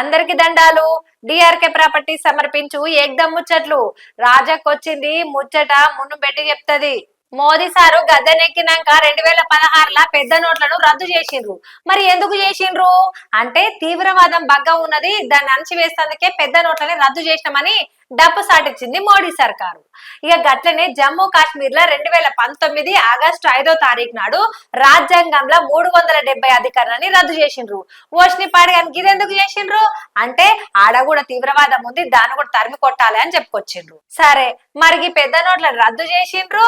అందరికి దండాలు. DRK property సమర్పించు. ఏకదం ముచ్చట్లు. రాజాకొచ్చింది ముచ్చట మున్ను పెట్టి చెప్తది. మోదీ సారు గద్దెనెక్కినాక రెండు వేల పదహారుల పెద్ద నోట్లను రద్దు చేసిండ్రు. మరి ఎందుకు చేసిండ్రు? అంటే తీవ్రవాదం బగ్గ ఉన్నది. దాన్ని అణచివేసేందుకే పెద్ద నోట్లని రద్దు చేసినామని డప్పు సాటించింది మోడీ సర్కారు. ఇక గట్లనే జమ్మూ కాశ్మీర్లో రెండు వేల పంతొమ్మిది ఆగస్టు ఐదో తారీఖు నాడు రాజ్యాంగంలో మూడు వందల డెబ్బై అధికారాన్ని రద్దు చేసిండ్రు. ఓష్ని పాడగానికి ఇది ఎందుకు చేసిండ్రు? అంటే ఆడ కూడా తీవ్రవాదం ఉంది దాన్ని కూడా తరిమి కొట్టాలి అని చెప్పుకొచ్చిండ్రు. సరే మరి ఈ పెద్ద నోట్లను రద్దు చేసిండ్రు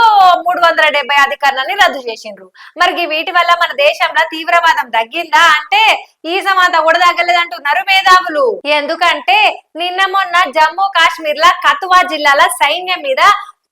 మూడు వందల డెబ్బై అధికారాన్ని రద్దు చేసిండ్రు. మరి వీటి వల్ల మన దేశంలో తీవ్రవాదం తగ్గిందా అంటే ఈ సమాత కూడా తగ్గలేదంటున్నారు మేధావులు. ఎందుకంటే నిన్న మొన్న జమ్మూ కాశ్మీర్ లా కతువా జిల్లాల సైన్యం మీద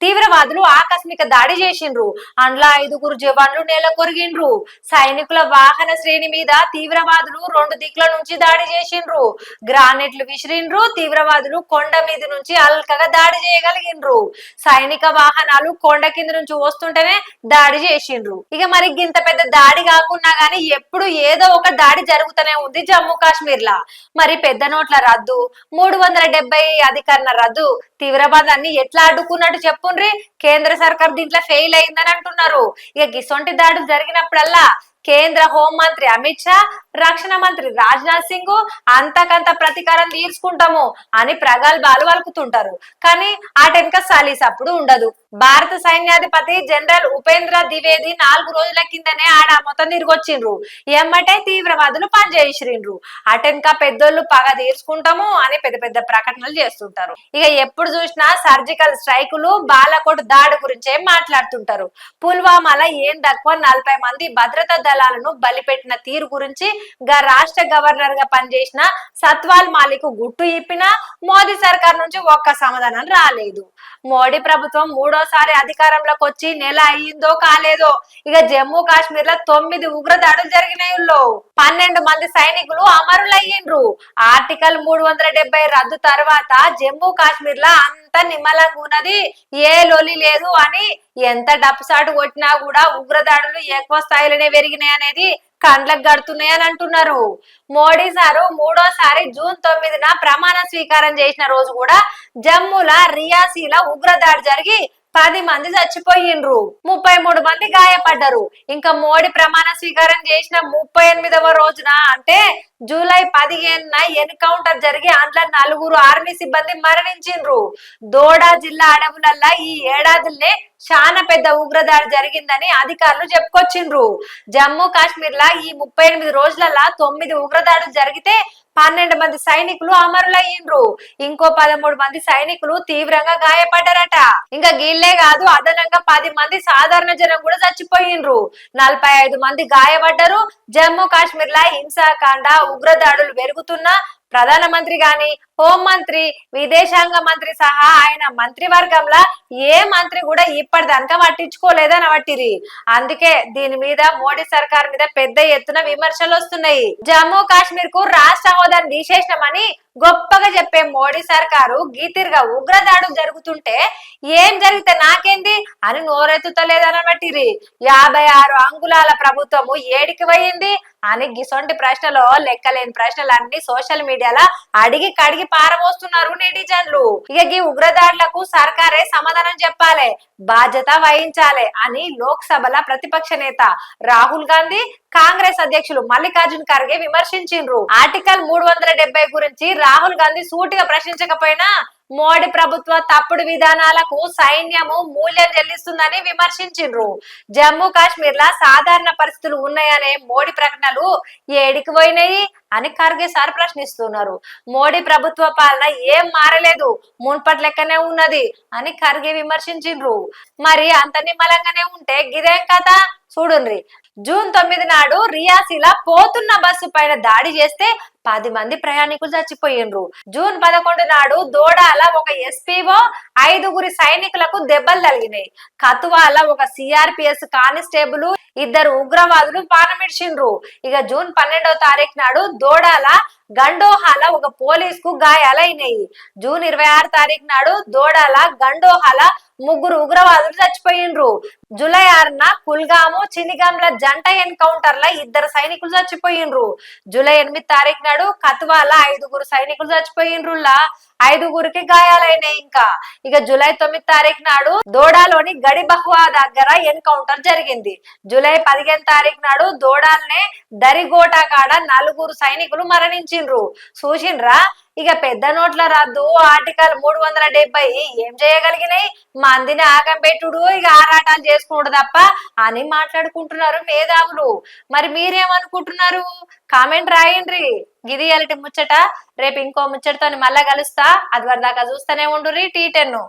తీవ్రవాదులు ఆకస్మిక దాడి చేసిండ్రు. అందులో ఐదుగురు జవాన్లు నేల కొరిగిండ్రు. సైనికుల వాహన శ్రేణి మీద తీవ్రవాదులు రెండు దిక్కుల నుంచి దాడి చేసిండ్రు. గ్రానైట్లు విసిరిండ్రు. తీవ్రవాదులు కొండ మీద నుంచి అల్కగా దాడి చేయగలిగిండ్రు. సైనిక వాహనాలు కొండ కింద నుంచి వస్తుంటేనే దాడి చేసిండ్రు. ఇక మరి ఇంత పెద్ద దాడి కాకున్నా గానీ ఎప్పుడు ఏదో ఒక దాడి జరుగుతూనే ఉంది జమ్మూ కాశ్మీర్ లా మరి పెద్ద నోట్ల రద్దు మూడు వందల డెబ్బై అధికరణ రద్దు తీవ్రవాదాన్ని ఎట్లా అడ్డుకున్నట్టు చెప్పుండ్రి? కేంద్ర సర్కార్ దీంట్లో ఫెయిల్ అయిందని అంటున్నారు. ఇక గిసొంటి దాడులు జరిగినప్పుడల్లా కేంద్ర హోంమంత్రి అమిత్ షా రక్షణ మంత్రి రాజ్నాథ్ సింగ్ అంతకంత ప్రతీకారం తీర్చుకుంటాము అని ప్రగల్భాలు వలుకుతుంటారు కానీ ఆటెనక సాలీస్ అప్పుడు ఉండదు. భారత సైన్యాధిపతి జనరల్ ఉపేంద్ర ద్వివేది నాలుగు రోజుల కిందనే ఆడ మొత్తం తిరిగొచ్చిండ్రు. ఎమ్మటే తీవ్రవాదులు పనిచేసిండ్రు అటెన్క పెద్దోళ్ళు పగ తీర్చుకుంటాము అని పెద్ద పెద్ద ప్రకటనలు చేస్తుంటారు. ఇక ఎప్పుడు చూసినా సర్జికల్ స్ట్రైకులు బాలకోట్ దాడి గురించే మాట్లాడుతుంటారు. పుల్వామాలో ఏం తక్కువ నలభై మంది భద్రతా దళాలను బలిపెట్టిన తీరు గురించి గా రాష్ట్ర గవర్నర్గా పనిచేసిన సత్వాల్ మాలిక్ గుట్టు ఇప్పిన మోదీ సర్కార్ నుంచి ఒక్క సమాధానం రాలేదు. మోడీ ప్రభుత్వం మూడోసారి అధికారంలోకి వచ్చి నెల అయ్యిందో కాలేదో ఇక జమ్మూ కాశ్మీర్లో తొమ్మిది ఉగ్ర దాడులు జరిగినాయిల్లో పన్నెండు మంది సైనికులు అమరులయ్యిండ్రు. ఆర్టికల్ మూడు వందల డెబ్బై రద్దు తర్వాత జమ్మూ కాశ్మీర్లో అంత నిమ్మలంగా ఉన్నది ఏ లొలి లేదు అని ఎంత డప్పుసాటు కొట్టినా కూడా ఉగ్రదాడులు ఎక్కువ స్థాయిలోనే పెరిగినాయి అనేది కండ్లకు గడుతున్నాయని అంటున్నారు. మోడీ సారు మూడోసారి జూన్ తొమ్మిదిన ప్రమాణ స్వీకారం చేసిన రోజు కూడా జమ్ముల రియాసీల ఉగ్రదాడి జరిగి పది మంది చచ్చిపోయిండ్రు. ముప్పై మూడు మంది గాయపడ్డారు. ఇంకా మోడీ ప్రమాణ స్వీకారం చేసిన ముప్పై ఎనిమిదవ రోజున అంటే జూలై పదిహేనున ఎన్కౌంటర్ జరిగి అందులో నలుగురు ఆర్మీ సిబ్బంది మరణించిండ్రు. దోడా జిల్లా అడవులల్లా ఈ ఏడాదిలోనే చాలా పెద్ద ఉగ్రదాడి జరిగిందని అధికారులు చెప్పుకొచ్చిండ్రు. జమ్మూ కాశ్మీర్ లా ఈ ముప్పై ఎనిమిది రోజులల్లా తొమ్మిది ఉగ్రదాడులు జరిగితే పన్నెండు మంది సైనికులు అమరులయ్యిండ్రు. ఇంకో పదమూడు మంది సైనికులు తీవ్రంగా గాయపడ్డారట. ఇంకా గీళ్ళే కాదు అదనంగా పది మంది సాధారణ జనం కూడా చచ్చిపోయిండ్రు. నలభై ఐదు మంది గాయపడ్డారు. జమ్మూ కాశ్మీర్ లా హింసాకాండ ఉగ్రదాడులు పెరుగుతున్నా ప్రధానమంత్రి గాని హోంమంత్రి విదేశాంగ మంత్రి సహా ఆయన మంత్రివర్గంలో ఏ మంత్రి కూడా ఇప్పటిదాకా పట్టించుకోలేదని పట్టిరి అందుకే దీని మీద మోడీ సర్కార్ మీద పెద్ద ఎత్తున విమర్శలు వస్తున్నాయి. జమ్మూ కాశ్మీర్కు రాష్ట్ర హోదాను తీసేసినామని గొప్పగా చెప్పే మోడీ సర్కారు గీతిరిగా ఉగ్రదాడులు జరుగుతుంటే ఏం జరిగితే నాకేంది అని నోరెత్తుతలేదని బట్టిరి యాభై ఆరు అంగుళాల ప్రభుత్వము ఏడికి పోయింది అని గిసొంటి ప్రశ్నలో లెక్కలేని ప్రశ్నలు అన్ని సోషల్ మీడియాలో అడిగి కడిగి పారబోస్తున్నారు నెటిజన్లు. ఇక ఈ ఉగ్రదాడులకు సర్కారే సమాధానం చెప్పాలి బాధ్యత వహించాలి అని లోక్సభల ప్రతిపక్ష నేత రాహుల్ గాంధీ కాంగ్రెస్ అధ్యక్షులు మల్లికార్జున్ ఖర్గే విమర్శించిండ్రు. ఆర్టికల్ మూడు వందల డెబ్బై గురించి రాహుల్ గాంధీ సూటిగా ప్రశ్నించకపోయినా మోడీ ప్రభుత్వ తప్పుడు విధానాలకు సైన్యము మూల్యం చెల్లిస్తుందని విమర్శించిండ్రు. జమ్మూ కాశ్మీర్ లా సాధారణ పరిస్థితులు ఉన్నాయనే మోడీ ప్రకటనలు ఏడికి పోయినాయి. అని ఖర్గే సార్ ప్రశ్నిస్తున్నారు. మోడీ ప్రభుత్వ పాలన ఏం మారలేదు. మున్పటి లెక్కనే ఉన్నది అని ఖర్గే విమర్శించిండ్రు. మరి అంత నిమ్మలంగానే ఉంటే గిదేం కథ? చూడుండ్రి. జూన్ తొమ్మిది నాడు రియాసిలా పోతున్న బస్సు పైన దాడి చేస్తే పది మంది ప్రయాణికులు చచ్చిపోయిండ్రు. జూన్ పదకొండు నాడు దోడాల ఒక ఎస్పీఓ ఐదుగురి సైనికులకు దెబ్బలు తగిలినాయి. కతువాల ఒక సిఆర్పిఎస్ కానిస్టేబుల్ ఇద్దరు ఉగ్రవాదులు పానమిడిచిండ్రు ఇక జూన్ పన్నెండవ తారీఖు నాడు దోడాల గండోహాల ఒక పోలీస్కు గాయాలైనాయి. జూన్ ఇరవై ఆరు తారీఖు నాడు దోడాల గండోహాల ముగ్గురు ఉగ్రవాదులు చచ్చిపోయిండ్రు. జూలై ఆరున కుల్గాము చినిగాంల జంట ఎన్కౌంటర్ల ల ఇద్దరు సైనికులు చచ్చిపోయిండ్రు. జూలై ఎనిమిది తారీఖు నాడు కత్వాల ఐదుగురు సైనికులు చచ్చిపోయిండ్రులా ఐదుగురికి గాయాలైనాయి ఇంకా. ఇక జూలై తొమ్మిది తారీఖు నాడు దోడాలోని గడి బహువా దగ్గర ఎన్కౌంటర్ జరిగింది. జూలై పదిహేను తారీఖు నాడు దోడాల్నే దరిగోట కాడ నలుగురు సైనికులు ఇచ్చిండ్రు చూసిండ్రా? ఇక పెద్ద నోట్ల రద్దు. ఆర్టికల్ మూడు వందల డెబ్బై. ఏం చేయగలిగినాయి? మందిని ఆగం పెట్టుడు. ఇక ఆరాటాలు చేసుకున్నాడు తప్ప అని మాట్లాడుకుంటున్నారు మేధావులు. మరి మీరేమనుకుంటున్నారు? కామెంట్ రాయండ్రి. గిది అలటి ముచ్చట. రేపు ఇంకో ముచ్చటతో మళ్ళా కలుస్తా. అది వరదాకా చూస్తూనే ఉండుర్రి టీ టెన్ను.